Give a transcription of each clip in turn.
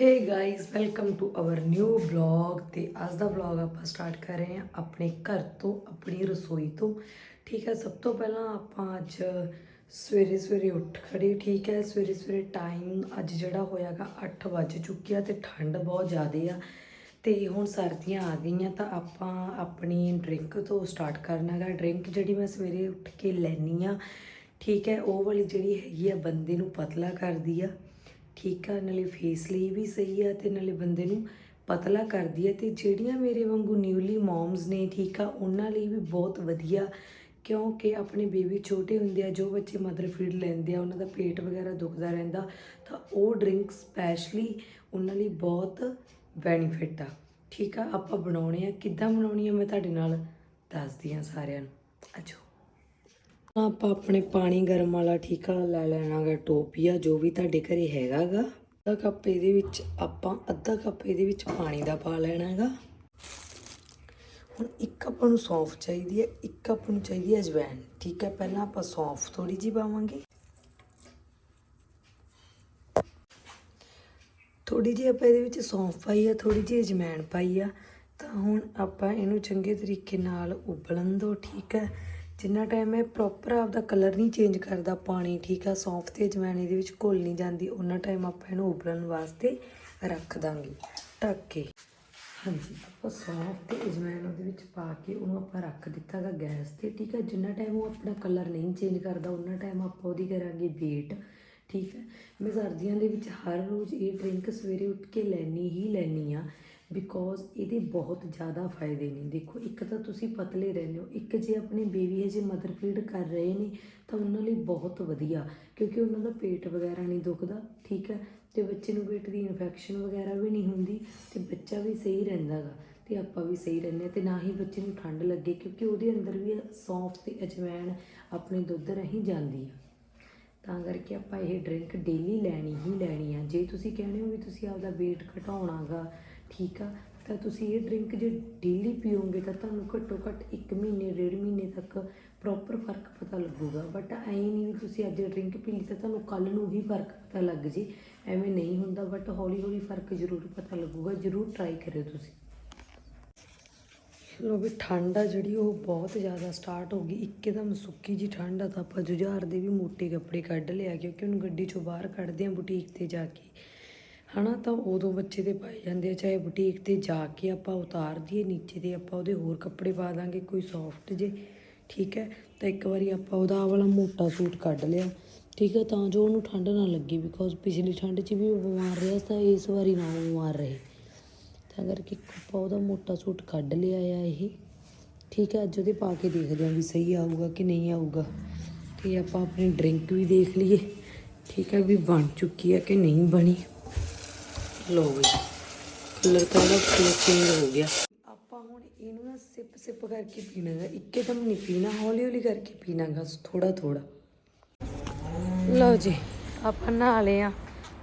Hey guys welcome to our new vlog ਤੇ ਅੱਜ ਦਾ vlog ਆਪਾਂ ਸਟਾਰਟ ਕਰ ਰਹੇ ਹਾਂ ਆਪਣੇ ਘਰ ਤੋਂ, ਆਪਣੀ ਰਸੋਈ ਤੋਂ। ਠੀਕ ਹੈ, ਸਭ ਤੋਂ ਪਹਿਲਾਂ ਆਪਾਂ ਅੱਜ ਸਵੇਰੇ ਸਵੇਰੇ ਉੱਠ ਖੜੇ ਠੀਕ ਹੈ। ਸਵੇਰੇ ਸਵੇਰੇ ਟਾਈਮ ਅੱਜ ਜਿਹੜਾ ਹੋਇਆਗਾ 8 ਵੱਜ ਚੁੱਕਿਆ ਤੇ ਠੰਡ ਬਹੁਤ ਜ਼ਿਆਦੇ ਆ। ਤੇ ਹੁਣ ਸਰਦੀਆਂ ਆ ਗਈਆਂ ਤਾਂ ਆਪਾਂ ਆਪਣੀ ਡਰਿੰਕ ਤੋਂ ਸਟਾਰਟ ਕਰਨਾ ਹੈਗਾ ਡਰਿੰਕ ਜਿਹੜੀ ਮੈਂ ਸਵੇਰੇ ਉੱਠ ਕੇ ਲੈਣੀ ਆ, ਠੀਕ ਹੈ, ਉਹ ਵਾਲੀ ਜਿਹੜੀ ਹੈਗੀ ਆ, ਬੰਦੇ ਨੂੰ ਪਤਲਾ ਕਰਦੀ ਆ। ਠੀਕ ਆ, ਨਾਲੇ ਫੇਸ ਲਈ ਵੀ ਸਹੀ ਆ ਤੇ ਨਾਲੇ ਬੰਦੇ ਨੂੰ ਪਤਲਾ ਕਰਦੀ ਆ ਤੇ ਜਿਹੜੀਆਂ ਮੇਰੇ ਵਾਂਗੂ ਨਿਊਲੀ ਮੌਮਸ ਨੇ, ਠੀਕ ਆ, ਉਹਨਾਂ ਲਈ ਵੀ ਬਹੁਤ ਵਧੀਆ। ਕਿਉਂਕਿ ਆਪਣੇ ਬੇਬੀ ਛੋਟੇ ਹੁੰਦੇ ਆ, ਜੋ ਬੱਚੇ ਮਦਰ ਫੀਡ ਲੈਂਦੇ ਆ, ਉਹਨਾਂ ਦਾ ਪੇਟ ਵਗੈਰਾ ਦੁਖਦਾ ਰਹਿੰਦਾ, ਤਾਂ ਉਹ ਡਰਿੰਕ ਸਪੈਸ਼ਲੀ ਉਹਨਾਂ ਲਈ ਬਹੁਤ ਬੈਨੀਫਿਟ ਆ। ਠੀਕ ਆ, ਆਪਾਂ ਬਣਾਉਣੇ ਆ, ਕਿੱਦਾਂ ਬਣਾਉਣੀ ਆ ਮੈਂ ਤੁਹਾਡੇ ਨਾਲ ਦੱਸਦੀ ਆ ਸਾਰਿਆਂ ਨੂੰ। ਆਜੋ। ਆਪਾਂ ਆਪਣੇ ਪਾਣੀ ਗਰਮ ਵਾਲਾ ਠੀਕਾ ਆ ਲੈ ਲੈਣਾਗਾ ਟੋਪੀਆ, ਜੋ ਵੀ ਤੁਹਾਡੇ ਘਰੇ ਹੈਗਾਗਾ। ਅੱਧਾ ਕੱਪ ਇਹਦੇ ਵਿੱਚ ਆਪਾਂ, ਅੱਧਾ ਕੱਪ ਇਹਦੇ ਵਿੱਚ ਪਾਣੀ ਦਾ ਪਾ ਲੈਣਾਗਾ। ਹੁਣ ਇੱਕ ਆਪਾਂ ਨੂੰ ਸੌਂਫ ਚਾਹੀਦੀ ਹੈ, ਇੱਕ ਕੱਪ ਨੂੰ ਚਾਹੀਦੀ ਹੈ ਅਜਵਾਇਣ ਠੀਕ ਹੈ, ਪਹਿਲਾਂ ਆਪਾਂ ਸੌਂਫ ਥੋੜੀ ਜੀ ਪਾਵਾਂਗੇ। ਥੋੜੀ ਜਿਹੀ ਆਪਾਂ ਇਹਦੇ ਵਿੱਚ ਸੌਂਫ ਪਾਈ ਆ ਥੋੜੀ ਜਿਹੀ ਅਜਵਾਇਣ ਪਾਈ ਆ। ਤਾਂ ਹੁਣ ਆਪਾਂ ਇਹਨੂੰ ਚੰਗੇ ਤਰੀਕੇ ਨਾਲ ਉਬਲਣ ਦਿਓ, ਠੀਕ ਹੈ। ਜਿੰਨਾ ਟਾਈਮ ਇਹ ਪ੍ਰੋਪਰ ਆਪਦਾ ਕਲਰ ਨਹੀਂ ਚੇਂਜ ਕਰਦਾ ਪਾਣੀ, ਠੀਕ ਆ, ਸੌਂਫ ਤੇ ਅਜਵਾਇਣ ਇਹਦੇ ਵਿੱਚ ਘੁਲ ਨਹੀਂ ਜਾਂਦੀ ਉਹਨਾਂ ਟਾਈਮ ਆਪਾਂ ਇਹਨੂੰ ਉਬਲਣ ਵਾਸਤੇ ਰੱਖ ਦਾਂਗੇ, ਢੱਕ ਕੇ। ਹਾਂਜੀ, ਆਪਾਂ ਸੌਂਫ ਤੇ ਅਜਵਾਇਣ ਉਹਦੇ ਵਿੱਚ ਪਾ ਕੇ ਉਹਨੂੰ ਆਪਾਂ ਰੱਖ ਦਿੱਤਾਗਾ ਗੈਸ ਤੇ, ਠੀਕ ਆ, ਜਿੰਨਾ ਟਾਈਮ ਉਹ ਆਪਣਾ ਕਲਰ ਨਹੀਂ ਚੇਂਜ ਕਰਦਾ ਉਹਨਾਂ ਟਾਈਮ ਆਪਾਂ ਉਹਦੀ ਕਰਾਂਗੇ ਵੇਟ ਠੀਕ ਹੈ ਮੈਂ ਸਰਦੀਆਂ ਦੇ ਵਿੱਚ ਹਰ ਰੋਜ਼ ਇਹ ਡਰਿੰਕ ਸਵੇਰੇ ਉੱਠ ਕੇ ਲੈਣੀ ਹੀ ਲੈਣੀ ਆ। ਬਿਕੋਜ਼ ਇਹਦੇ ਬਹੁਤ ਜ਼ਿਆਦਾ ਫਾਇਦੇ ਨੇ। ਦੇਖੋ, ਇੱਕ ਤਾਂ ਤੁਸੀਂ ਪਤਲੇ ਰਹਿੰਦੇ ਹੋ। ਇੱਕ ਜੇ ਆਪਣੇ ਬੇਬੀ ਹਜੇ ਮਦਰ ਫੀਡ ਕਰ ਰਹੇ ਨੇ, ਤਾਂ ਉਹਨਾਂ ਲਈ ਬਹੁਤ ਵਧੀਆ, ਕਿਉਂਕਿ ਉਹਨਾਂ ਦਾ ਪੇਟ ਵਗੈਰਾ ਨਹੀਂ ਦੁਖਦਾ, ਠੀਕ ਹੈ? ਤੇ ਬੱਚੇ ਨੂੰ ਪੇਟ ਦੀ ਇਨਫੈਕਸ਼ਨ ਵਗੈਰਾ ਵੀ ਨਹੀਂ ਹੁੰਦੀ, ਤੇ ਬੱਚਾ ਵੀ ਸਹੀ ਰਹਿੰਦਾਗਾ ਤੇ ਆਪਾਂ ਵੀ ਸਹੀ ਰਹਿੰਦੇ ਹਾਂ, ਤੇ ਨਾ ਹੀ ਬੱਚੇ ਨੂੰ ਠੰਡ ਲੱਗੇ, ਕਿਉਂਕਿ ਉਹਦੇ ਅੰਦਰ ਵੀ ਸੌਂਫ ਤੇ ਅਜਵਾਇਣ ਆਪਣੇ ਦੁੱਧ ਰਾਹੀਂ ਜਾਂਦੀ ਆ। ਤਾਂ ਕਰਕੇ ਆਪਾਂ ਇਹ ਡਰਿੰਕ ਡੇਲੀ ਲੈਣੀ ਹੀ ਲੈਣੀ ਆ। ਜੇ ਤੁਸੀਂ ਕਹਿੰਦੇ ਹੋ ਵੀ ਤੁਸੀਂ ਆਪਦਾ weight ਘਟਾਉਣਾਗਾ ਠੀਕ ਆ, ਤਾਂ ਤੁਸੀਂ ਇਹ ਡਰਿੰਕ ਜੇ ਡੇਲੀ ਪੀਓਗੇ ਤਾਂ ਤੁਹਾਨੂੰ ਘੱਟੋ ਘੱਟ 1 ਮਹੀਨੇ, ਡੇਢ ਮਹੀਨੇ ਤੱਕ ਪ੍ਰੋਪਰ ਫ਼ਰਕ ਪਤਾ ਲੱਗੂਗਾ। ਬਟ ਐਂ ਨਹੀਂ ਵੀ ਤੁਸੀਂ ਅੱਜ ਡਰਿੰਕ ਪੀ ਲਈ ਤਾਂ ਤੁਹਾਨੂੰ ਕੱਲ ਨੂੰ ਹੀ ਫ਼ਰਕ ਪਤਾ ਲੱਗ ਜੇ। ਐਵੇਂ ਨਹੀਂ ਹੁੰਦਾ ਬਟ ਹੌਲੀ ਹੌਲੀ ਫ਼ਰਕ ਜ਼ਰੂਰ ਪਤਾ ਲੱਗੂਗਾ। ਜ਼ਰੂਰ ਟਰਾਈ ਕਰਿਓ ਤੁਸੀਂ। ਲੋ ਵੀ ਠੰਡ ਆ ਜਿਹੜੀ, ਉਹ ਬਹੁਤ ਜ਼ਿਆਦਾ ਸਟਾਰਟ ਹੋ ਗਈ। ਇੱਕਦਮ ਸੁੱਕੀ ਜੀ ਠੰਡ ਆ ਤਾਂ ਆਪਾਂ ਜੁਝਾਰ ਦੇ ਵੀ ਮੋਟੇ ਕੱਪੜੇ ਕੱਢ ਲਿਆ, ਕਿਉਂਕਿ ਉਹਨੂੰ ਗੱਡੀ ਚੋਂ ਬਾਹਰ ਕੱਢਦੇ ਆ ਬੁਟੀਕ ਤੇ ਜਾ ਕੇ। ਹਨਾ, ਤਾਂ ਉਦੋਂ ਬੱਚੇ ਦੇ ਪਾਏ ਜਾਂਦੇ ਆ, ਚਾਹੇ ਬੁਟੀਕ ਤੇ ਜਾ ਕੇ ਆਪਾਂ ਉਤਾਰ ਦਈਏ, ਨੀਚੇ ਤੇ ਆਪਾਂ ਉਹਦੇ ਹੋਰ ਕੱਪੜੇ ਪਾ ਦਾਂਗੇ, ਕੋਈ ਸੌਫਟ ਜੇ, ਠੀਕ ਹੈ? ਤਾਂ ਇੱਕ ਵਾਰੀ ਆਪਾਂ ਉਹਦਾ ਆਹ ਵਾਲਾ ਮੋਟਾ ਸੂਟ ਕੱਢ ਲਿਆ, ਠੀਕ ਹੈ? ਤਾਂ ਜੋ ਉਹਨੂੰ ਠੰਡ ਨਾ ਲੱਗੇ ਬਿਕੋਜ਼ ਪਿਛਲੀ ਠੰਡ 'ਚ ਵੀ ਉਹ ਬਿਮਾਰ ਰਿਹਾ, ਤਾਂ ਇਸ ਵਾਰੀ ਨਾ ਉਹ ਬਿਮਾਰ ਰਹੇ। ਤਾਂ ਕਰਕੇ ਆਪਾਂ ਉਹਦਾ ਮੋਟਾ ਸੂਟ ਕੱਢ ਲਿਆ ਆ ਇਹ, ਠੀਕ ਹੈ? ਅੱਜ ਉਹਦੇ ਪਾ ਕੇ ਦੇਖਦੇ ਹਾਂ ਵੀ ਸਹੀ ਆਊਗਾ ਕਿ ਨਹੀਂ ਆਊਗਾ। ਤੇ ਆਪਾਂ ਆਪਣੀ ਡਰਿੰਕ ਵੀ ਦੇਖ ਲਈਏ, ਠੀਕ ਹੈ? ਵੀ ਬਣ ਚੁੱਕੀ ਹੈ ਕਿ ਨਹੀਂ ਬਣੀ। ਲੋ ਵੀ ਕਲਰ ਤਾਂ ਉਹਦਾ ਚੇਂਜ ਹੋ ਗਿਆ। ਆਪਾਂ ਹੁਣ ਇਹਨੂੰ ਨਾ ਸਿਪ ਸਿਪ ਕਰਕੇ ਪੀਣਾ ਹੈ ਇੱਕਦਮ ਨਹੀਂ ਪੀਣਾ, ਹੌਲੀ ਹੌਲੀ ਕਰਕੇ ਪੀਣਾਗਾ ਥੋੜਾ ਥੋੜਾ ਲਓ ਜੀ, ਆਪਾਂ ਨਹਾ ਲਏ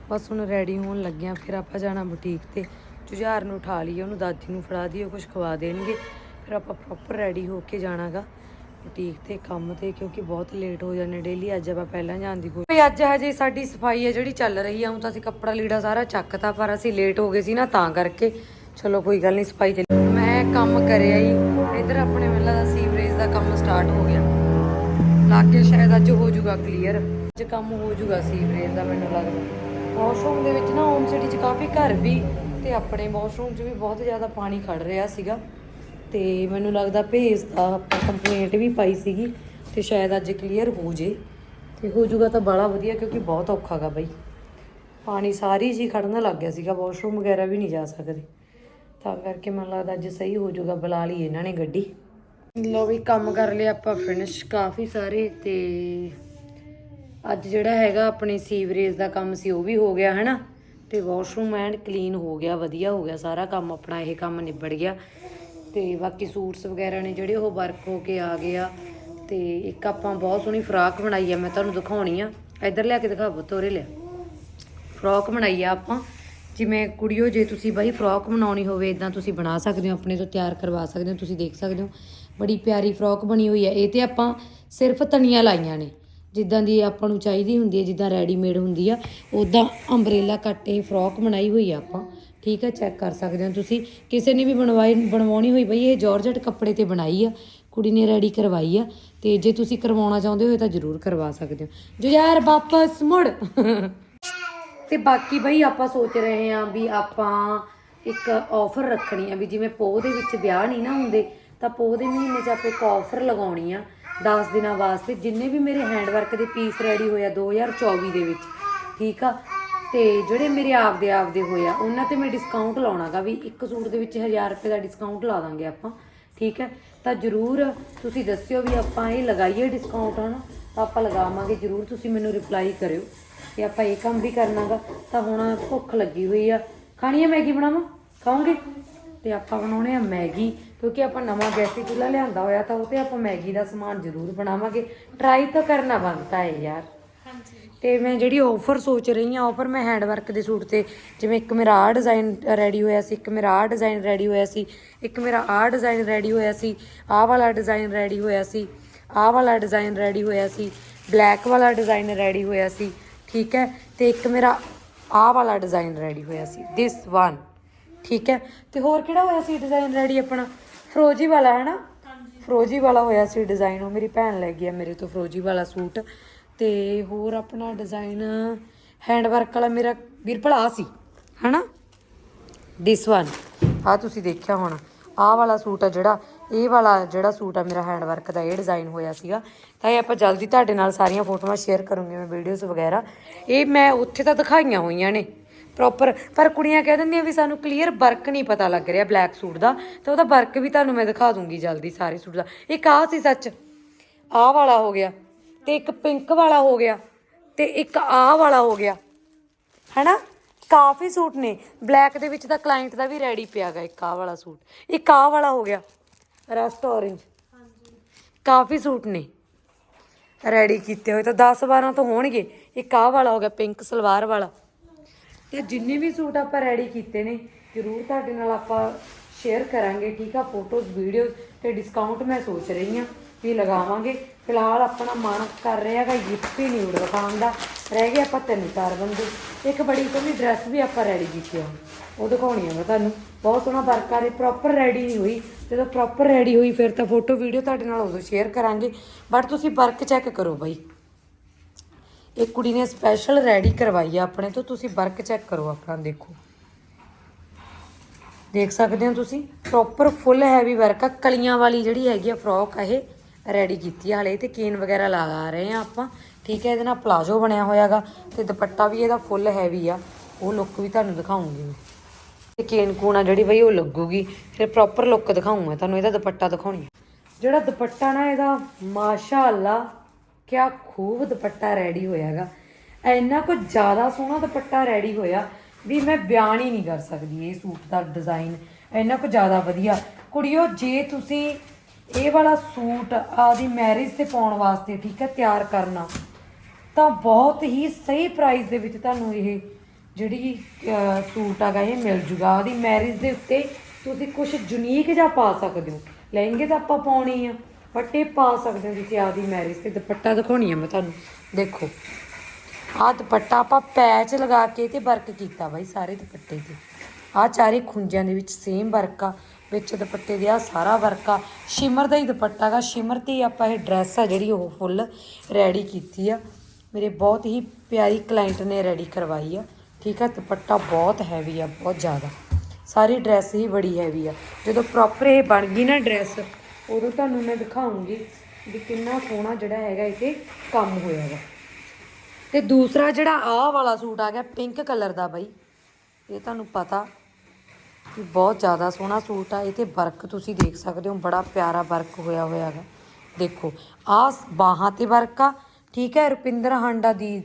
ਬਸ ਹੁਣ ਰੈਡੀ ਹੋਣ ਲੱਗਿਆ, ਫਿਰ ਆਪਾਂ ਜਾਣਾ ਬੁਟੀਕ ਤੇ। ਜੁਝਾਰ ਨੂੰ ਉਠਾ ਲਈਏ, ਉਹਨੂੰ ਦਾਦੀ ਨੂੰ ਫੜਾ ਦਈਏ ਕੁਝ ਖਵਾ ਦੇਣਗੇ। ਫਿਰ ਆਪਾਂ ਪ੍ਰੋਪਰ ਰੈਡੀ ਹੋ ਕੇ ਜਾਣਾਗਾ। ਬੁਟੀਕ ਤੇ ਕੰਮ ਤੇ, ਕਿਉਂਕਿ ਬਹੁਤ ਲੇਟ ਹੋ ਜਾਂਦੇ ਡੇਲੀ ਅੱਜ ਆਪਾਂ ਪਹਿਲਾਂ ਜਾਣ ਦੀ ਕੋਈ ਅੱਜ ਹਜੇ ਸਾਡੀ ਸਫ਼ਾਈ ਹੈ ਜਿਹੜੀ ਚੱਲ ਰਹੀ ਆ, ਹੁਣ ਤਾਂ ਅਸੀਂ ਕੱਪੜਾ ਲੀੜਾ ਸਾਰਾ ਚੱਕਤਾ, ਪਰ ਅਸੀਂ ਲੇਟ ਹੋ ਗਏ ਸੀ ਨਾ, ਤਾਂ ਕਰਕੇ। ਚਲੋ ਕੋਈ ਗੱਲ ਨਹੀਂ, ਸਫ਼ਾਈ ਚੱਲ ਮੈਂ ਕੰਮ ਕਰਿਆ ਹੀ ਇਧਰ ਆਪਣੇ ਮੇਲਾ ਦਾ ਸੀਵਰੇਜ ਦਾ ਕੰਮ ਸਟਾਰਟ ਹੋ ਗਿਆ। ਲਾਗੇ ਸ਼ਾਇਦ ਅੱਜ ਹੋ ਜਾਊਗਾ ਕਲੀਅਰ ਅੱਜ ਕੰਮ ਹੋ ਜਾਊਗਾ ਸੀਵਰੇਜ ਦਾ, ਮੈਨੂੰ ਲੱਗਦਾ। ਵਾਸ਼ਰੂਮ ਦੇ ਵਿੱਚ ਨਾ ਹੋਮ ਸਿਟੀ 'ਚ ਕਾਫੀ ਘਰ ਵੀ, ਤੇ ਆਪਣੇ ਵਾਸ਼ਰੂਮ 'ਚ ਵੀ ਬਹੁਤ ਜ਼ਿਆਦਾ ਪਾਣੀ ਖੜ ਰਿਹਾ ਸੀਗਾ। ਤੇ ਮੈਨੂੰ ਲੱਗਦਾ ਭੇਜ ਦਾ ਆਪਾਂ ਕੰਪਲੇਂਟ ਵੀ ਪਾਈ ਸੀਗੀ ਤੇ ਸ਼ਾਇਦ ਅੱਜ ਕਲੀਅਰ ਹੋ ਜੇ। ਤੇ ਹੋ ਜਾਊਗਾ ਤਾਂ ਬੜਾ ਵਧੀਆ ਕਿਉਂਕਿ ਬਹੁਤ ਔਖਾ ਗਾ ਬਈ। ਪਾਣੀ ਸਾਰੀ ਜੀ ਖੜਨ ਲੱਗ ਗਿਆ ਸੀਗਾ ਵਾਸ਼ਰੂਮ ਵਗੈਰਾ ਵੀ ਨਹੀਂ ਜਾ ਸਕਦੇ। ਤਾਂ ਕਰਕੇ ਮੈਨੂੰ ਲੱਗਦਾ ਅੱਜ ਸਹੀ ਹੋ ਜੂਗਾ, ਬੁਲਾ ਲਈ ਇਹਨਾਂ ਨੇ ਗੱਡੀ। ਲੋ ਵੀ ਕੰਮ ਕਰ ਲਿਆ ਆਪਾਂ ਫਿਨਿਸ਼ ਕਾਫੀ ਸਾਰੇ ਤੇ ਅੱਜ ਜਿਹੜਾ ਹੈਗਾ ਆਪਣੇ ਸੀਵਰੇਜ ਦਾ ਕੰਮ ਸੀ ਉਹ ਵੀ ਹੋ ਗਿਆ ਹਨਾ। ਤੇ ਵਾਸ਼ਰੂਮ ਐਂਡ ਕਲੀਨ ਹੋ ਗਿਆ, ਵਧੀਆ ਹੋ ਗਿਆ, ਸਾਰਾ ਕੰਮ ਆਪਣਾ ਇਹ ਕੰਮ ਨਿਬੜ ਗਿਆ। ਤੇ ਬਾਕੀ ਸੂਟਸ ਵਗੈਰਾ ਨੇ ਜਿਹੜੇ ਉਹ ਵਰਕ ਹੋ ਕੇ ਆ ਗਏ ਆ। ਤੇ ਇੱਕ ਆਪਾਂ ਬਹੁਤ ਸੋਹਣੀ ਫਰਾਕ ਬਣਾਈ ਆ, ਮੈਂ ਤੁਹਾਨੂੰ ਦਿਖਾਉਣੀ ਆ। ਇੱਧਰ ਲਿਆ ਕੇ ਦਿਖਾਵੋ ਤੋਰੇ ਲਿਆ। ਫਰੋਕ ਬਣਾਈ ਆ ਆਪਾਂ। ਜਿਵੇਂ ਕੁੜੀਓ, ਜੇ ਤੁਸੀਂ ਬਾਈ ਫਰੋਕ ਬਣਾਉਣੀ ਹੋਵੇ ਇਦਾਂ ਤੁਸੀਂ ਬਣਾ ਸਕਦੇ ਹੋ, ਆਪਣੇ ਤੋਂ ਤਿਆਰ ਕਰਵਾ ਸਕਦੇ ਹੋ, ਤੁਸੀਂ ਦੇਖ ਸਕਦੇ ਹੋ। ਬੜੀ ਪਿਆਰੀ ਫਰੋਕ ਬਣੀ ਹੋਈ ਹੈ ਇਹ ਤੇ ਆਪਾਂ ਸਿਰਫ ਤਣੀਆਂ ਲਾਈਆਂ ਨੇ। ਜਿੱਦਾਂ ਦੀ ਆਪਾਂ ਨੂੰ ਚਾਹੀਦੀ ਹੁੰਦੀ ਹੈ ਜਿੱਦਾਂ ਰੈਡੀਮੇਡ ਹੁੰਦੀ ਆ ਉਦਾਂ ਅੰਬਰੇਲਾ ਕੱਟ ਇਹ ਫਰੋਕ ਬਣਾਈ ਹੋਈ ਆ ਆਪਾਂ। ਠੀਕ ਹੈ ਚੈੱਕ ਕਰ ਸਕਦੇ ਹੋ ਤੁਸੀਂ। ਕਿਸੇ ਨੇ ਵੀ ਬਣਵਾਈ, ਬਣਵਾਉਣੀ ਹੋਈ ਬਈ, ਇਹ ਜਾਰਜਟ ਕੱਪੜੇ ਤੇ ਬਣਾਈ ਆ। ਕੁੜੀ ਨੇ ਰੈਡੀ ਕਰਵਾਈ ਆ। ਤੇ ਜੇ ਤੁਸੀਂ ਕਰਵਾਉਣਾ ਚਾਹੁੰਦੇ ਹੋ ਤਾਂ ਜ਼ਰੂਰ ਕਰਵਾ ਸਕਦੇ ਹੋ। ਜੋ ਯਾਰ, ਵਾਪਸ ਮੁੜ। ਤੇ ਬਾਕੀ ਬਈ, ਆਪਾਂ ਸੋਚ ਰਹੇ ਹਾਂ ਵੀ ਆਪਾਂ ਇੱਕ ਆਫਰ ਰੱਖਣੀ ਆ ਵੀ ਜਿਵੇਂ ਪੋਹ ਦੇ ਵਿੱਚ ਵਿਆਹ ਨਹੀਂ ਨਾ ਹੁੰਦੇ, ਤਾਂ ਪੋਹ ਦੇ ਮਹੀਨੇ 'ਚ ਆਪਾਂ ਇੱਕ ਆਫਰ ਲਗਾਉਣੀ ਆ 10 ਦਿਨਾਂ ਵਾਸਤੇ। ਜਿੰਨੇ ਵੀ ਮੇਰੇ ਹੈਂਡਵਰਕ ਦੇ ਪੀਸ ਰੈਡੀ ਹੋਇਆ 2024 ਦੇ ਵਿੱਚ, ਠੀਕ ਆ? ਤੇ ਜਿਹੜੇ ਮੇਰੇ ਆਪਦੇ ਆਪਦੇ ਹੋਏ ਆ, ਉਹਨਾਂ ਤੇ ਮੈਂ ਡਿਸਕਾਊਂਟ ਲਾਉਣਾਗਾ ਵੀ ਇੱਕ ਸੂਟ ਦੇ ਵਿੱਚ 1000 ਰੁਪਏ ਦਾ ਡਿਸਕਾਊਂਟ ਲਾ ਦਾਂਗੇ ਆਪਾਂ, ਠੀਕ ਹੈ? ਤਾਂ ਜਰੂਰ ਤੁਸੀਂ ਦੱਸਿਓ ਵੀ ਆਪਾਂ ਇਹ ਲਗਾਈਏ ਡਿਸਕਾਊਂਟ ਹਨਾ? ਤਾਂ ਆਪਾਂ ਲਗਾਵਾਂਗੇ, ਜਰੂਰ ਤੁਸੀਂ ਮੈਨੂੰ ਰਿਪਲਾਈ ਕਰਿਓ ਕਿ ਆਪਾਂ ਇਹ ਕੰਮ ਵੀ ਕਰਨਾਗਾ। ਤਾਂ ਹੁਣ ਭੁੱਖ ਲੱਗੀ ਹੋਈ ਆ। ਖਾਣੀ ਹੈ ਮੈਗੀ ਬਣਾਵਾਂ? ਖਾਓਗੇ ਤੇ ਆਪਾਂ ਬਣਾਉਣੇ ਆ ਮੈਗੀ, ਕਿਉਂਕਿ ਆਪਾਂ ਨਵਾਂ ਗੈਸੀ ਚੁੱਲ੍ਹਾ ਲਿਆਂਦਾ ਹੋਇਆ ਤਾਂ ਉਹ ਤੇ ਆਪਾਂ ਮੈਗੀ ਦਾ ਸਮਾਨ ਜ਼ਰੂਰ ਬਣਾਵਾਂਗੇ। ਟਰਾਈ ਤਾਂ ਕਰਨਾ ਬਣਦਾ ਹੈ ਯਾਰ। ਤੇ ਮੈਂ ਜਿਹੜੀ ਆਫਰ ਸੋਚ ਰਹੀ ਹਾਂ ਆਫਰ ਮੈਂ ਹੈਂਡ ਵਰਕ ਦੇ ਸੂਟ ਤੇ ਜਿਵੇਂ ਇੱਕ ਮੇਰਾ ਆਹ ਡਿਜ਼ਾਈਨ ਰੈਡੀ ਹੋਇਆ ਸੀ ਇੱਕ ਮੇਰਾ ਆਹ ਡਿਜ਼ਾਈਨ ਰੈਡੀ ਹੋਇਆ ਸੀ ਇੱਕ ਮੇਰਾ ਆਹ ਡਿਜ਼ਾਈਨ ਰੈਡੀ ਹੋਇਆ ਸੀ ਆਹ ਵਾਲਾ ਡਿਜ਼ਾਈਨ ਰੈਡੀ ਹੋਇਆ ਸੀ ਆਹ ਵਾਲਾ ਡਿਜ਼ਾਈਨ ਰੈਡੀ ਹੋਇਆ ਸੀ ਬਲੈਕ ਵਾਲਾ ਡਿਜ਼ਾਈਨ ਰੈਡੀ ਹੋਇਆ ਸੀ ਠੀਕ ਹੈ? ਤੇ ਇੱਕ ਮੇਰਾ ਆਹ ਵਾਲਾ ਡਿਜ਼ਾਈਨ ਰੈਡੀ ਹੋਇਆ ਸੀ ਦਿਸ ਵਨ ਠੀਕ ਹੈ? ਤੇ ਹੋਰ ਕਿਹੜਾ ਹੋਇਆ ਸੀ ਡਿਜ਼ਾਈਨ ਰੈਡੀ ਆਪਣਾ? ਫਰੋਜੀ ਵਾਲਾ ਹੈ ਨਾ? ਫਰੋਜੀ ਵਾਲਾ ਹੋਇਆ ਸੀ ਡਿਜ਼ਾਈਨ ਉਹ ਮੇਰੀ ਭੈਣ ਲੈ ਗਈ ਆ ਮੇਰੇ ਤੋਂ ਫਰੋਜੀ ਵਾਲਾ ਸੂਟ। ਤੇ ਹੋਰ ਆਪਣਾ ਡਿਜ਼ਾਈਨ ਹੈਂਡ ਵਰਕ ਵਾਲਾ ਮੇਰਾ ਵੀਰ ਭਲਾ ਸੀ, ਹਨਾ? ਦਿਸ ਵਨ ਆ ਤੁਸੀਂ ਦੇਖਿਆ ਹੋਣਾ, ਆਹ ਵਾਲਾ ਸੂਟ ਆ ਜਿਹੜਾ, ਇਹ ਵਾਲਾ ਜਿਹੜਾ ਸੂਟ ਆ ਮੇਰਾ ਹੈਂਡ ਵਰਕ ਦਾ, ਇਹ ਡਿਜ਼ਾਈਨ ਹੋਇਆ ਸੀਗਾ। ਤਾਂ ਇਹ ਆਪਾਂ ਜਲਦੀ ਤੁਹਾਡੇ ਨਾਲ ਸਾਰੀਆਂ ਫੋਟੋਆਂ ਸ਼ੇਅਰ ਕਰੂੰਗੀ, ਮੈਂ ਵੀਡੀਓਜ਼ ਵਗੈਰਾ। ਇਹ ਮੈਂ ਉੱਥੇ ਤਾਂ ਦਿਖਾਈਆਂ ਹੋਈਆਂ ਨੇ ਪ੍ਰੋਪਰ ਪਰ ਕੁੜੀਆਂ ਕਹਿ ਦਿੰਦੀਆਂ ਵੀ ਸਾਨੂੰ ਕਲੀਅਰ ਵਰਕ ਨਹੀਂ ਪਤਾ ਲੱਗ ਰਿਹਾ ਬਲੈਕ ਸੂਟ ਦਾ, ਤਾਂ ਉਹਦਾ ਵਰਕ ਵੀ ਤੁਹਾਨੂੰ ਮੈਂ ਦਿਖਾ ਦੂੰਗੀ ਜਲਦੀ ਸਾਰੇ ਸੂਟ ਦਾ। ਇੱਕ ਆ ਸੀ ਸੱਚ, ਆਹ ਵਾਲਾ ਹੋ ਗਿਆ। ਤੇ ਇੱਕ ਪਿੰਕ ਵਾਲਾ ਹੋ ਗਿਆ ਤੇ ਇੱਕ ਆਹ ਵਾਲਾ ਹੋ ਗਿਆ। ਹੈਨਾ? ਕਾਫੀ ਸੂਟ ਨੇ। ਬਲੈਕ ਦੇ ਵਿੱਚ ਤਾਂ ਕਲਾਇੰਟ ਦਾ ਵੀ ਰੈਡੀ ਪਿਆਗਾ ਇੱਕ ਆਹ ਵਾਲਾ ਸੂਟ। ਇੱਕ ਆਹ ਵਾਲਾ ਹੋ ਗਿਆ। ਰਸਟ orange ਕਾਫੀ ਸੂਟ ਨੇ। ਰੈਡੀ ਕੀਤੇ ਹੋਏ ਤਾਂ 10 12 ਤੋਂ ਹੋਣਗੇ। ਇੱਕ ਆਹ ਵਾਲਾ ਹੋ ਗਿਆ, ਪਿੰਕ ਸਲਵਾਰ ਵਾਲਾ। ਤੇ ਜਿੰਨੇ ਵੀ ਸੂਟ ਆਪਾਂ ਰੈਡੀ ਕੀਤੇ ਨੇ, ਜ਼ਰੂਰ ਤੁਹਾਡੇ ਨਾਲ ਆਪਾਂ ਸ਼ੇਅਰ ਕਰਾਂਗੇ, ਠੀਕ ਆ? ਫੋਟੋਜ਼ ਵੀਡੀਓਜ਼ ਤੇ ਡਿਸਕਾਊਂਟ ਮੈਂ ਸੋਚ ਰਹੀ ਹਾਂ ਵੀ ਲਗਾਵਾਂਗੇ। ਫਿਲਹਾਲ ਆਪਣਾ ਮਨ ਕਰ ਰਿਹਾ ਹੈਗਾ ਯਿੱਪੀ ਨਿਊਡ ਦਿਖਾਉਣ ਦਾ। ਰਹਿ ਗਏ ਆਪਾਂ ਤਿੰਨ ਚਾਰ ਬੰਦੇ। ਇੱਕ ਬੜੀ ਸੋਹਣੀ ਡਰੈਸ ਵੀ ਆਪਾਂ ਰੈਡੀ ਕੀਤੀ ਆ। ਉਹ ਦਿਖਾਉਣੀ ਆ ਮੈਂ ਤੁਹਾਨੂੰ। ਬਹੁਤ ਸੋਹਣਾ ਵਰਕ ਆ ਰਿਹਾ ਪ੍ਰੋਪਰ ਰੈਡੀ ਨਹੀਂ ਹੋਈ। ਜਦੋਂ ਪ੍ਰੋਪਰ ਰੈਡੀ ਹੋਈ, ਫਿਰ ਤਾਂ ਫੋਟੋ ਵੀਡੀਓ ਤੁਹਾਡੇ ਨਾਲ ਉਦੋਂ ਸ਼ੇਅਰ ਕਰਾਂਗੇ। ਬਟ ਤੁਸੀਂ ਵਰਕ ਚੈੱਕ ਕਰੋ ਬਾਈ। ਇਹ ਕੁੜੀ ਨੇ ਸਪੈਸ਼ਲ ਰੈਡੀ ਕਰਵਾਈ ਆ ਆਪਣੇ ਤੋਂ। ਤੁਸੀਂ ਵਰਕ ਚੈੱਕ ਕਰੋ ਆਪਣਾ, ਦੇਖੋ। ਦੇਖ ਸਕਦੇ ਹੋ ਤੁਸੀਂ? ਪ੍ਰੋਪਰ ਫੁੱਲ ਹੈਵੀ ਵਰਕ ਆ। ਕਲੀਆਂ ਵਾਲੀ ਜਿਹੜੀ ਹੈਗੀ ਆ ਫਰੋਕ ਆ ਇਹ। ਰੈਡੀ ਕੀਤੀ ਆ ਹਲੇ, ਤੇ ਕੇਨ ਵਗੈਰਾ ਲਗਾ ਰਹੇ ਆ ਆਪਾਂ। ਠੀਕ ਹੈ, ਇਹਦੇ ਨਾਲ ਪਲਾਜੋ ਬਣਿਆ ਹੋਇਆਗਾ, ਤੇ ਦੁਪੱਟਾ ਵੀ ਇਹਦਾ ਫੁੱਲ ਹੈਵੀ ਆ। ਉਹ ਲੁੱਕ ਵੀ ਤੁਹਾਨੂੰ ਦਿਖਾਉਂਗੀ ਮੈਂ। ਤੇ ਕੇਨ ਕੂਣਾ ਜਿਹੜੀ ਬਈ, ਉਹ ਲੱਗੂਗੀ। ਫਿਰ ਪ੍ਰੋਪਰ ਲੁੱਕ ਦਿਖਾਉਂ ਮੈਂ ਤੁਹਾਨੂੰ, ਇਹਦਾ ਦੁਪੱਟਾ ਦਿਖਾਉਣੀ ਜਿਹੜਾ ਦੁਪੱਟਾ ਨਾ, ਇਹਦਾ ਮਾਸ਼ਾਅੱਲਾ, ਕਿਆ ਖੂਬ ਦੁਪੱਟਾ ਰੈਡੀ ਹੋਇਆਗਾ। ਇੰਨਾ ਕੁ ਜ਼ਿਆਦਾ ਸੋਹਣਾ ਦੁਪੱਟਾ ਰੈਡੀ ਹੋਇਆ ਵੀ ਮੈਂ ਬਿਆਨ ਹੀ ਨਹੀਂ ਕਰ ਸਕਦੀ ਇਹ ਸੂਟ ਦਾ ਡਿਜ਼ਾਈਨ ਇੰਨਾ ਕੁ ਜ਼ਿਆਦਾ ਵਧੀਆ। ਕੁੜੀਓ, ਜੇ ਤੁਸੀਂ ਇਹ ਵਾਲਾ ਸੂਟ ਆਦੀ ਮੈਰਿਜ ਤੇ ਪਾਉਣ ਵਾਸਤੇ, ਠੀਕ ਹੈ, ਤਿਆਰ ਕਰਨਾ। ਤਾਂ ਬਹੁਤ ਹੀ ਸਹੀ ਪ੍ਰਾਈਸ ਦੇ ਵਿੱਚ ਤੁਹਾਨੂੰ ਇਹ ਜਿਹੜੀ ਸੂਟ ਹੈਗਾ, ਇਹ ਮਿਲ ਜੂਗਾ। ਉਹਦੀ ਮੈਰਿਜ ਦੇ ਉੱਤੇ ਤੁਸੀਂ ਕੁਝ ਯੂਨੀਕ ਜਿਹਾ ਪਾ ਸਕਦੇ ਹੋ। ਲਹਿੰਗੇ ਤਾਂ ਆਪਾਂ ਪਾਉਣੀ ਆ ਬਟ ਇਹ ਪਾ ਸਕਦੇ ਹੋ ਤੁਸੀਂ ਆਪਦੀ ਮੈਰਿਜ ਤੇ। ਦੁਪੱਟਾ ਦਿਖਾਉਣੀ ਆ ਮੈਂ ਤੁਹਾਨੂੰ। ਦੇਖੋ, ਆਹ ਦੁਪੱਟਾ ਆਪਾਂ ਪੈਚ ਲਗਾ ਕੇ ਤੇ ਵਰਕ ਕੀਤਾ ਬਾਈ ਸਾਰੇ ਦੁਪੱਟੇ ਤੇ। ਆਹ ਚਾਰੇ ਖੁੰਝਾਂ ਦੇ ਵਿੱਚ ਸੇਮ ਵਰਕ ਆ। ਵਿੱਚ ਦੁਪੱਟੇ ਦੇ ਆ, ਸਾਰਾ ਵਰਕ ਆ। ਸ਼ਿਮਰ ਦਾ ਹੀ ਦੁਪੱਟਾ ਗਾ ਸ਼ਿਮਰ ਤੇ ਹੀ ਆਪਾਂ ਇਹ ਡਰੈਸ ਆ ਜਿਹੜੀ ਉਹ ਫੁੱਲ ਰੈਡੀ ਕੀਤੀ ਆ। ਮੇਰੇ ਬਹੁਤ ਹੀ ਪਿਆਰੀ ਕਲਾਇੰਟ ਨੇ ਰੈਡੀ ਕਰਵਾਈ ਆ। ਠੀਕ ਆ, ਦੁਪੱਟਾ ਬਹੁਤ ਹੈਵੀ ਆ, ਬਹੁਤ ਜ਼ਿਆਦਾ। ਸਾਰੀ ਡਰੈਸ ਹੀ ਬੜੀ ਹੈਵੀ ਆ। ਜਦੋਂ ਪ੍ਰੋਪਰ ਇਹ ਬਣ ਗਈ ਨਾ ਡਰੈਸ ਉਦੋਂ ਤੁਹਾਨੂੰ ਮੈਂ ਦਿਖਾਉਂਗੀ ਵੀ ਕਿੰਨਾ ਸੋਹਣਾ ਜਿਹੜਾ ਹੈਗਾ ਇਹ ਕੰਮ ਹੋਇਆ ਵਾ। ਤੇ ਦੂਸਰਾ ਜਿਹੜਾ ਆਹ ਵਾਲਾ ਸੂਟ ਆ ਗਿਆ ਪਿੰਕ ਕਲਰ ਦਾ ਬਾਈ। ਇਹ ਤੁਹਾਨੂੰ ਪਤਾ ਬਹੁਤ ਜ਼ਿਆਦਾ ਸੋਹਣਾ ਸੂਟ ਆ, ਇਹ ਤੇ ਵਰਕ ਤੁਸੀਂ ਦੇਖ ਸਕਦੇ ਹੋ, ਬੜਾ ਪਿਆਰਾ ਵਰਕ ਹੋਇਆ ਹੋਇਆ ਹੈਗਾ। ਦੇਖੋ, ਆਹ ਬਾਹਾਂ ਤੇ ਵਰਕ ਆ, ਠੀਕ ਹੈ, ਰੁਪਿੰਦਰ ਹਾਂਡਾ ਦੀ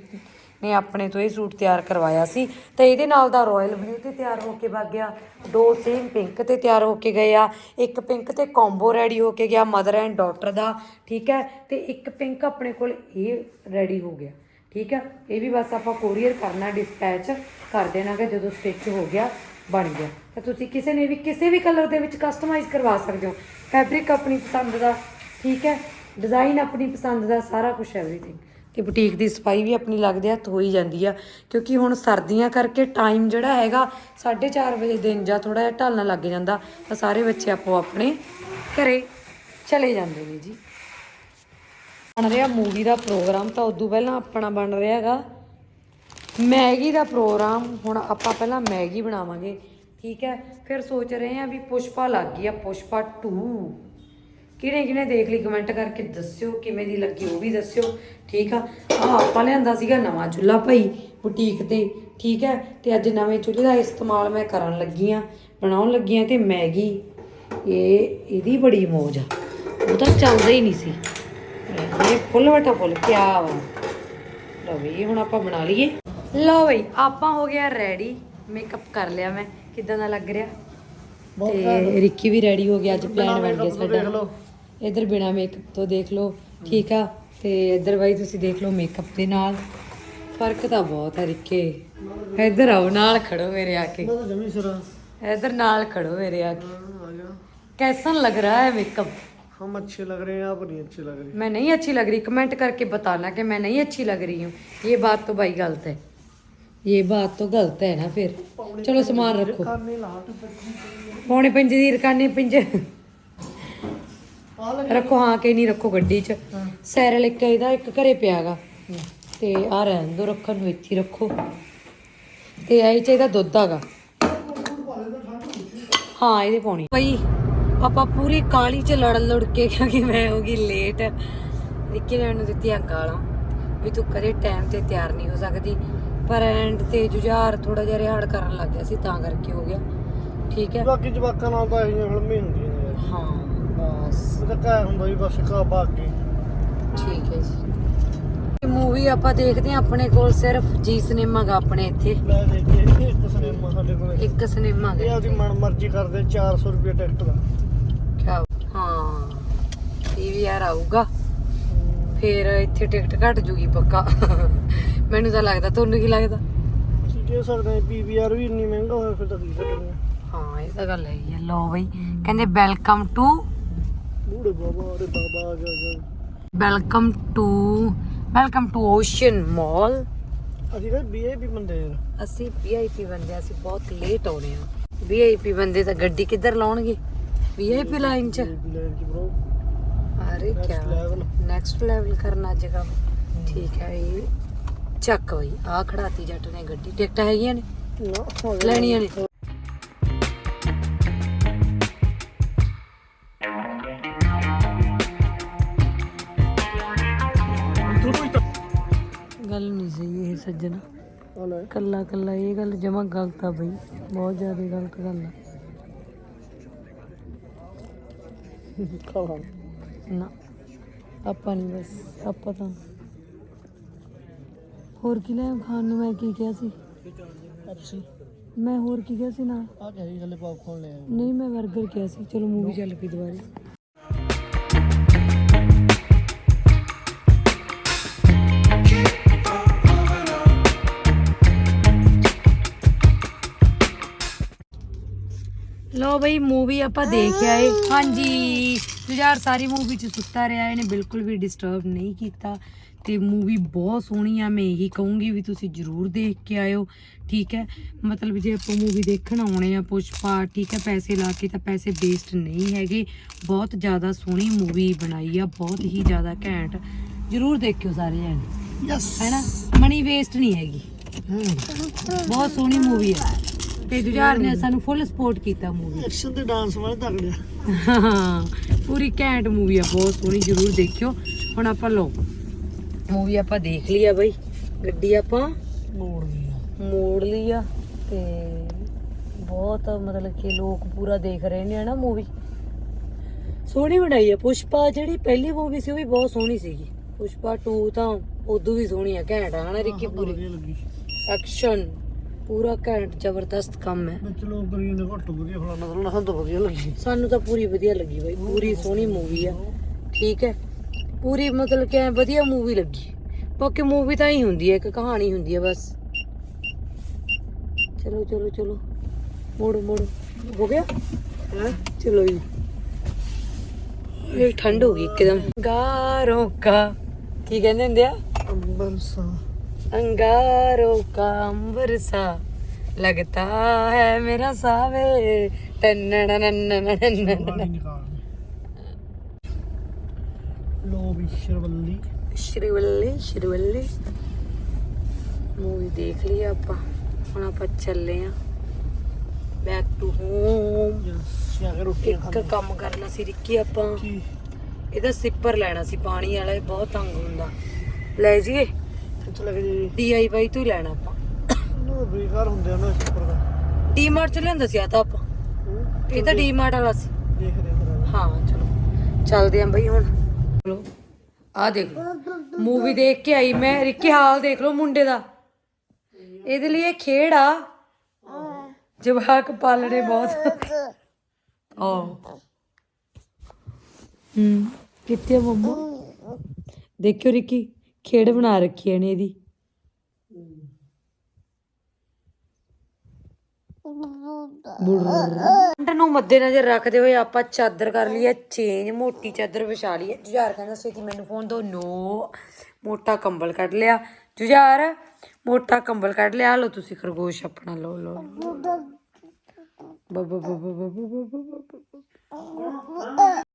ਨੇ ਆਪਣੇ ਤੋਂ ਇਹ ਸੂਟ ਤਿਆਰ ਕਰਵਾਇਆ ਸੀ, ਤੇ ਇਹਦੇ ਨਾਲ ਦਾ ਰਾਇਲ ਬਲੂ ਤੇ ਤਿਆਰ ਹੋ ਕੇ ਵਗ ਗਿਆ, ਦੋ ਸੇਮ ਪਿੰਕ ਤੇ ਤਿਆਰ ਹੋ ਕੇ ਗਏ ਆ, ਇੱਕ ਪਿੰਕ ਤੇ ਕੰਬੋ ਰੈਡੀ ਹੋ ਕੇ ਗਿਆ ਮਦਰ ਐਂਡ ਡਾਟਰ ਦਾ, ਠੀਕ ਹੈ, ਤੇ ਇੱਕ ਪਿੰਕ ਆਪਣੇ ਕੋਲ ਇਹ ਰੈਡੀ ਹੋ ਗਿਆ, ਠੀਕ ਹੈ, ਇਹ ਵੀ ਬਸ ਆਪਾਂ ਕੋਰੀਅਰ ਕਰਨਾ ਡਿਸਪੈਚ ਕਰ ਦੇਣਾਗਾ ਜਦੋਂ ਸਟਿਚ ਹੋ ਗਿਆ ਬਣ ਗਿਆ। ਤਾਂ ਤੁਸੀਂ ਕਿਸੇ ਨੇ ਵੀ ਕਿਸੇ ਵੀ ਕਲਰ ਦੇ ਵਿੱਚ ਕਸਟਮਾਈਜ਼ ਕਰਵਾ ਸਕਦੇ ਹੋ। ਫੈਬਰਿਕ ਆਪਣੀ ਪਸੰਦ ਦਾ, ਠੀਕ ਹੈ? ਡਿਜ਼ਾਈਨ ਆਪਣੀ ਪਸੰਦ ਦਾ, ਸਾਰਾ ਕੁਝ ਐਵਰੀਥਿੰਗ ਤੇ ਬੁਟੀਕ ਦੀ ਸਫ਼ਾਈ ਵੀ ਆਪਣੀ ਲੱਗਦੇ ਹੱਥ ਹੋ ਜਾਂਦੀ ਆ, ਕਿਉਂਕਿ ਹੁਣ ਸਰਦੀਆਂ ਕਰਕੇ ਟਾਈਮ ਜਿਹੜਾ ਹੈਗਾ 4:30 ਵਜੇ ਦਿਨ ਜਾਂ ਥੋੜਾ ਜਿਹਾ ਢਲਣ ਲੱਗ ਜਾਂਦਾ, ਤਾਂ ਸਾਰੇ ਬੱਚੇ ਆਪੋ ਆਪਣੇ ਘਰੇ ਚਲੇ ਜਾਂਦੇ ਨੇ ਜੀ। ਬਣ ਰਿਹਾ ਮੂਵੀ ਦਾ ਪ੍ਰੋਗਰਾਮ ਤਾਂ ਉਦੋਂ ਪਹਿਲਾਂ ਆਪਣਾ ਬਣ ਰਿਹਾ ਹੈਗਾ। ਮੈਗੀ ਦਾ ਪ੍ਰੋਗਰਾਮ, ਹੁਣ ਆਪਾਂ ਪਹਿਲਾਂ ਮੈਗੀ ਬਣਾਵਾਂਗੇ, ਠੀਕ ਹੈ? ਫਿਰ ਸੋਚ ਰਹੇ ਹਾਂ ਵੀ ਪੁਸ਼ਪਾ ਲੱਗ ਗਈ ਆ, ਪੁਸ਼ਪਾ 2 ਕਿਹਨੇ ਕਿਹਨੇ ਦੇਖ ਲਈ? ਕਮੈਂਟ ਕਰਕੇ ਦੱਸਿਓ, ਕਿਵੇਂ ਦੀ ਲੱਗੀ ਉਹ ਵੀ ਦੱਸਿਓ, ਠੀਕ ਆ? ਆ ਆਪਾਂ ਲਿਆਂਦਾ ਸੀਗਾ ਨਵਾਂ ਚੁੱਲ੍ਹਾ ਭਾਈ ਬੁਟੀਕ ਤੇ, ਠੀਕ ਹੈ? ਤੇ ਅੱਜ ਨਵੇਂ ਚੁੱਲ੍ਹੇ ਦਾ ਇਸਤੇਮਾਲ ਮੈਂ ਕਰਨ ਲੱਗੀ ਆ ਬਣਾਉਣ ਲੱਗੀ ਆ ਤੇ ਮੈਗੀ, ਇਹ, ਇਹਦੀ ਬੜੀ ਮੌਜ ਆ। ਉਹ ਤਾਂ ਚੱਲਦਾ ਹੀ ਨਹੀਂ ਸੀ। ਇਹ ਫੁੱਲ ਵਟਾ ਫੁੱਲ, ਕਿਆ ਵਾ। ਲਓ ਵੀ, ਹੁਣ ਆਪਾਂ ਬਣਾ ਲਈਏ। ਲਓ ਬਈ ਆਪਾਂ ਹੋ ਗਿਆ ਰੈਡੀ ਮੇਕਅਪ ਕਰ ਲਿਆ ਮੈਂ ਕਿਦਾਂ ਦਾ ਲੱਗ ਰਿਹਾ ਤੇ ਰਿੱਕੀ ਵੀ ਰੈਡੀ ਹੋ ਗਿਆ ਅੱਜ ਪਲਾਨ ਬਣ ਗਿਆ ਸਾਡਾ ਇਧਰ ਬਿਨਾ ਮੇਕਅਪ ਤੋਂ ਦੇਖ ਲਓ ਠੀਕ ਆ ਤੇ ਇਧਰ ਬਾਈ ਤੁਸੀਂ ਦੇਖ ਲਓ ਮੇਕਅਪ ਦੇ ਨਾਲ ਫਰਕ ਤਾਂ ਬਹੁਤ ਹੈ ਰਿੱਕੇ ਇਧਰ ਆਓ ਨਾਲ ਖੜੋ ਮੇਰੇ ਆ ਕੇ ਤਾਂ ਜਮੀ ਸਰਾ इधर नाल खड़ो मेरे आगे आ गया कैसन लग रहा है मेकअप हम अच्छे लग रहे हैं आप नहीं अच्छे लग रहे मैं नहीं अच्छी लग रही कमेंट करके बताना कि मैं नहीं अच्छी लग रही हूँ ये बात तो भाई गलत है ਇਹ ਬਾਤ ਤੋਂ ਗਲਤ ਹੈ ਨਾ ਫਿਰ। ਚਲੋ ਸਮਾਨ ਰੱਖੋ। ਪੌਣੇ ਪੰਜੇ ਦੀ ਰਕਾਨੇ ਪੰਜੇ। ਰੱਖੋ ਹਾਂ ਕਿ ਨਹੀਂ ਰੱਖੋ ਗੱਡੀ 'ਚ। ਸੈਰਲ ਇੱਕ ਇਹਦਾ ਇੱਕ ਘਰੇ ਪਿਆਗਾ। ਤੇ ਆ ਰਹਿਣ ਦੋ ਰੱਖਣ ਨੂੰ ਇੱਥੇ ਰੱਖੋ। ਤੇ ਇਹ ਚ ਇਹਦਾ ਦੁੱਧ ਆਗਾ। ਹਾਂ ਇਹਦੇ ਪਾਉਣੀ। ਬਈ ਆਪਾਂ ਪੂਰੀ ਕਾਲੀ ਚ ਲੜ ਲੜ ਕੇ ਕਿਉਂਕਿ ਮੈਂ ਹੋ ਗਈ ਲੇਟ ਰਿੱਕੀ ਨੇ ਮੈਨੂੰ ਦਿੱਤੀ ਅੰਗਾਲਾਂ ਵੀ ਤੂੰ ਕਦੇ ਟਾਈਮ ਤੇ ਤਿਆਰ ਨਹੀਂ ਹੋ ਸਕਦੀ। ਪਰ ਐਂਡ ਤੇ ਜੁਝਾਰ ਥੋੜਾ ਜਿਹਾ ਰਿਹਾੜ ਕਰਨ ਲੱਗ ਗਿਆ ਸੀ ਤਾਂ ਕਰਕੇ ਹੋ ਗਿਆ। ਠੀਕ ਹੈ। ਬਾਕੀ ਜਵਾਕਾਂ ਨਾਲ ਤਾਂ ਇਹੀਆਂ ਫਿਲਮਾਂ ਹੀ ਹੁੰਦੀਆਂ ਨੇ ਯਾਰ। ਹਾਂ। ਬਸ। ਇਹ ਹੁੰਦਾ ਵੀ ਕਾ। ਬਾਕੀ ਠੀਕ ਹੈ ਜੀ। ਮੂਵੀ ਆਪਾਂ ਦੇਖਦੇ ਹਾਂ ਆਪਣੇ ਕੋਲ ਸਿਰਫ ਜੀ ਸਿਨੇਮਾ ਗਾ ਆਪਣੇ ਇੱਥੇ। ਲੈ ਦੇਖੀਏ ਇੱਕ ਸਿਨੇਮਾ ਸਾਡੇ ਕੋਲ। ਇੱਕ ਸਿਨੇਮਾ ਇਹ ਗਾ ਆਪਦੀ ਮਨ ਮਰਜ਼ੀ ਕਰਦੇ 400 ਰੁਪਏ ਟਿਕਟ ਦਾ। ਕਿਆ ਹਾਂ। ਪੀਵੀਆਰ ਆਊਗਾ। ਫਿਰ ਇੱਥੇ ਟਿਕਟ ਘਟ ਜੂਗੀ ਪੱਕਾ। ਮੈਨੂੰ ਤਾਂ ਲੱਗਦਾ ਤੁਹਾਨੂੰ ਕੀ ਲੱਗਦਾ? ਅਸੀਂ ਕਹਿ ਸਕਦੇ ਹਾਂ ਪੀਵੀਆਰ ਵੀ ਇੰਨੀ ਮਹਿੰਗਾ ਹੋਇਆ ਫਿਰ ਤਾਂ ਕੀ ਸਕਦੇ ਹਾਂ? ਇਹ ਤਾਂ ਗੱਲ ਹੈਗੀ ਹੈ ਲੋ ਬਈ ਕਹਿੰਦੇ ਵੈਲਕਮ ਟੂ ਬੂੜੇ ਬਾਬਾ ਅਰੇ ਬਾਬਾ ਆ ਗਿਆ ਗਿਆ welcome to welcome to ocean mall ਅਸੀਂ ਕਹਿੰਦੇ ਵੀਆਈਪੀ ਬੰਦੇ ਯਾਰ। ਅਸੀਂ ਵੀਆਈਪੀ ਬੰਦੇ ਹਾਂ, ਅਸੀਂ ਬਹੁਤ ਲੇਟ ਆਉਣੇ ਆ ਵੀਆਈਪੀ ਬੰਦੇ ਤਾਂ ਗੱਡੀ ਕਿੱਧਰ ਲਾਉਣਗੇ? ਵੀਆਈਪੀ ਲਾਈਨ 'ਚ। ਲੈਣ ਚ ਬ్రో level. ਨੈਕਸਟ ਲੈਵਲ ਕਰਨਾ ਅੱਜ ਕੰਮ ਠੀਕ ਹੈ ਇਹ ਚੱਕ ਬਈ ਆ ਖੜਾਤੀ ਜੱਟ ਨੇ ਗੱਡੀ। ਟਿਕਟਾਂ ਹੈਗੀਆਂ ਨੇ? ਲੈਣੀਆਂ ਨੇ? ਗੱਲ ਨਹੀਂ ਸਹੀ ਇਹ ਸੱਜਣਾ। ਕੱਲਾ ਕੱਲਾ ਇਹ ਗੱਲ ਜਮਾ ਗਲਤ ਆ ਬਈ। ਬਹੁਤ ਜ਼ਿਆਦਾ ਗਲਤ ਗੱਲ ਆ। ਖਾਵਾ। ਨਾ। ਆਪਾਂ ਨਹੀਂ ਬਸ ਆਪਾਂ ਤਾਂ ਹੋਰ ਕੀ ਲੈ ਖਾਣ ਨੂੰ ਮੈਂ ਕੀ ਕਿਹਾ ਸੀ? ਪੈਪਸੀ ਮੈਂ ਹੋਰ ਕੀ ਕਿਹਾ ਸੀ ਨਾਲ ਆ ਕਹੀ ਥੱਲੇ ਪੌਪਕੌਰਨ ਲੈ ਆਇਆ। ਨਹੀਂ ਮੈਂ 버ਗਰ ਕਿਹਾ ਸੀ। ਚਲੋ ਮੂਵੀ ਚੱਲ ਪਈ ਦੁਬਾਰੇ। ਲੋ ਬਈ ਮੂਵੀ ਆਪਾਂ ਦੇਖ ਆਏ। ਹਾਂਜੀ ਜੁਝਾਰ ਸਾਰੀ ਮੂਵੀ ਚ ਸੁੱਤਾ ਰਿਹਾ ਇਹਨੇ ਬਿਲਕੁਲ ਵੀ ਡਿਸਟਰਬ ਨਹੀਂ ਕੀਤਾ। ਤੇ ਮੂਵੀ ਬਹੁਤ ਸੋਹਣੀ ਆ ਮੈਂ ਇਹੀ ਕਹੂੰਗੀ ਵੀ ਤੁਸੀਂ ਜਰੂਰ ਦੇਖ ਕੇ ਆਇਓ ਠੀਕ ਹੈ? ਮਤਲਬ ਜੇ ਆਪਾਂ ਮੂਵੀ ਦੇਖਣ ਆਉਣੇ ਆ ਪੁਸ਼ਪਾ ਠੀਕ ਹੈ? ਪੈਸੇ ਲਾ ਕੇ ਤਾਂ ਪੈਸੇ ਵੇਸਟ ਨਹੀਂ ਹੈਗੇ। ਬਹੁਤ ਜ਼ਿਆਦਾ ਸੋਹਣੀ ਮੂਵੀ ਬਣਾਈ ਆ ਬਹੁਤ ਹੀ ਜ਼ਿਆਦਾ ਘੈਂਟ। ਜਰੂਰ ਦੇਖਿਓ ਸਾਰੇ ਜਣੇ। ਯੈਸ ਹੈਨਾ ਮਨੀ ਵੇਸਟ ਨਹੀਂ ਹੈਗੀ। ਬਹੁਤ ਸੋਹਣੀ ਮੂਵੀ ਹੈ ਤੇ ਜੁਝਾਰ ਨੇ ਸਾਨੂੰ ਫੁੱਲ ਸਪੋਰਟ ਕੀਤਾ ਮੂਵੀ ਐਕਸ਼ਨ ਤੇ ਡਾਂਸ ਵਾਲੇ ਤਗੜਿਆ ਹਾਂ ਪੂਰੀ ਘੈਂਟ ਮੂਵੀ ਆ ਬਹੁਤ ਸੋਹਣੀ ਜਰੂਰ ਦੇਖਿਓ। ਹੁਣ ਆਪਾਂ ਲੋ ਮੂਵੀ ਆਪਾਂ ਦੇਖ ਲਈ ਆ ਬਈ। ਗੱਡੀ ਆਪਾਂ ਮੋੜ ਗਿਆ ਮੋੜ ਲਈ ਆ ਤੇ ਬਹੁਤ ਮਤਲਬ ਕਿ ਲੋਕ ਪੂਰਾ ਦੇਖ ਰਹੇ ਨੇ ਨਾ ਮੂਵੀ ਸੋਹਣੀ ਬਣਾਈ ਆ। ਪੁਸ਼ਪਾ ਜਿਹੜੀ ਪਹਿਲੀ ਮੂਵੀ ਸੀ ਉਹ ਵੀ ਬਹੁਤ ਸੋਹਣੀ ਸੀਗੀ। ਪੁਸ਼ਪਾ 2 ਤਾਂ ਉਦੋਂ ਵੀ ਸੋਹਣੀ ਆ ਘੈਂਟ ਆ ਹਨਾ ਰਿੱਕੀ ਪੂਰੀ। ਐਕਸ਼ਨ ਪੂਰਾ ਘੈਂਟ ਜ਼ਬਰਦਸਤ ਕੰਮ ਹੈ। ਵਿੱਚ ਲੋਕ ਗਰੀਨ ਦੇ ਘੱਟ ਵਧੀਆ ਫਲਾਣਾ ਫਲਾਣਾ ਸਾਨੂੰ ਤਾਂ ਵਧੀਆ ਲੱਗੀ। ਸਾਨੂੰ ਤਾਂ ਪੂਰੀ ਵਧੀਆ ਲੱਗੀ ਬਾਈ ਪੂਰੀ ਸੋਹਣੀ ਮੂਵੀ ਆ। ਠੀਕ ਹੈ ਪੂਰੀ ਮਤਲਬ ਕਿ ਵਧੀਆ ਮੂਵੀ ਲੱਗੀ। ਬਾਕੀ ਮੂਵੀ ਤਾਂ ਹੀ ਹੁੰਦੀ ਹੈ ਇੱਕ ਕਹਾਣੀ ਹੁੰਦੀ ਹੈ ਬਸ। ਚਲੋ ਚਲੋ ਚਲੋ। ਮੋੜੋ ਮੋੜੋ। ਹੋ ਗਿਆ? ਹੈ? ਚਲੋ ਜੀ। ਇਹ ਠੰਡ ਹੋ ਗਈ ਇੱਕਦਮ। ਗਾਰੋਂ ਕਾ ਕੀ ਕਹਿੰਦੇ ਹੁੰਦੇ ਆ? ਅੰਬਰਸਾ अंगारों का अंबर सा लगता है मेरा सावे ਲੋ ਵੀ ਸ਼ਰਵੱਲੀ। ਸ਼੍ਰੀਵੱਲੀ ਸ਼੍ਰੀਵੱਲੀ। ਮੂਵੀ ਦੇਖ ਲਈ ਆਪਾਂ। ਹੁਣ ਆਪਾਂ ਚੱਲੇ ਆ। ਬੈਕ ਟੂ ਹੋਮ ਯਾ ਕੇ ਰੋਟੀ ਇੱਕ ਕੰਮ ਕਰਨਾ ਸੀ ਰਿੱਕੀ ਆਪਾਂ। ਇਹਦਾ ਸਿੱਪਰ ਲੈਣਾ ਸੀ ਪਾਣੀ ਵਾਲਾ ਬਹੁਤ ਤੰਗ ਹੁੰਦਾ। ਲੈ ਜੀਏ ਕਿੱਥੇ ਲੱਗ ਜੀ। ਡੀਆਈਵਾਈ ਤੋਂ ਹੀ ਲੈਣਾ ਆਪਾਂ। ਨਾ ਬੇਕਾਰ ਹੁੰਦੇ ਆ ਨਾ ਇਸ ਪਰ ਡੀਮਾਰਟ ਚ ਲਿਆਂਦਾ ਸੀ ਆ ਤਾਂ ਆਪਾਂ। ਇਹ ਤਾਂ ਡੀਮਾਰਟ ਵਾਲਾ ਸੀ। ਦੇਖ ਰਹੇ ਫਿਰ ਹਾਂ ਚਲੋ। ਚੱਲਦੇ ਆਂ ਬਈ ਹੁਣ। ਚਲੋ ਆ ਦੇਖ ਲਓ। ਮੂਵੀ ਦੇਖ ਕੇ ਆਈ ਮੈਂ। ਰਿੱਕੀ ਹਾਲ ਦੇਖ ਲਓ ਮੁੰਡੇ ਦਾ। ਇਹਦੇ ਲਈ ਇਹ ਖੇਡ ਆ। ਜਵਾਕ ਪਾਲਣੇ ਬਹੁਤ। ਆ ਹੂੰ। ਕਿੱਥੇ ਆ ਮੰਮਾ? ਦੇਖਿਓ ਰਿੱਕੀ। ਖੇਡ ਬਣਾ ਰੱਖੀ ਹੈ ਨੇ ਇਹਦੀ। ਠੰਡ ਨੂੰ ਮੱਦੇ ਨਜ਼ਰ ਰੱਖਦੇ ਹੋਏ ਆਪਾਂ ਚਾਦਰ ਕਰ ਲਈ ਹੈ ਚੇਂਜ ਮੋਟੀ ਚਾਦਰ ਵਿਛਾ ਲਈ ਹੈ ਜੁਝਾਰ ਕਹਿੰਦਾ ਸੀ ਕਿ ਮੈਨੂੰ ਫੋਨ ਦੋ। ਨੋ। ਮੋਟਾ ਕੰਬਲ ਕੱਢ ਲਿਆ। ਜੁਝਾਰ ਮੋਟਾ ਕੰਬਲ ਕੱਢ ਲਿਆ। ਲਓ ਤੁਸੀਂ ਖਰਗੋਸ਼ ਆਪਣਾ ਲਓ ਲਓ। ਬੱਬਾ ਬੱਬਾ ਬੱਬਾ ਬੱਬਾ ਬੱਬਾ।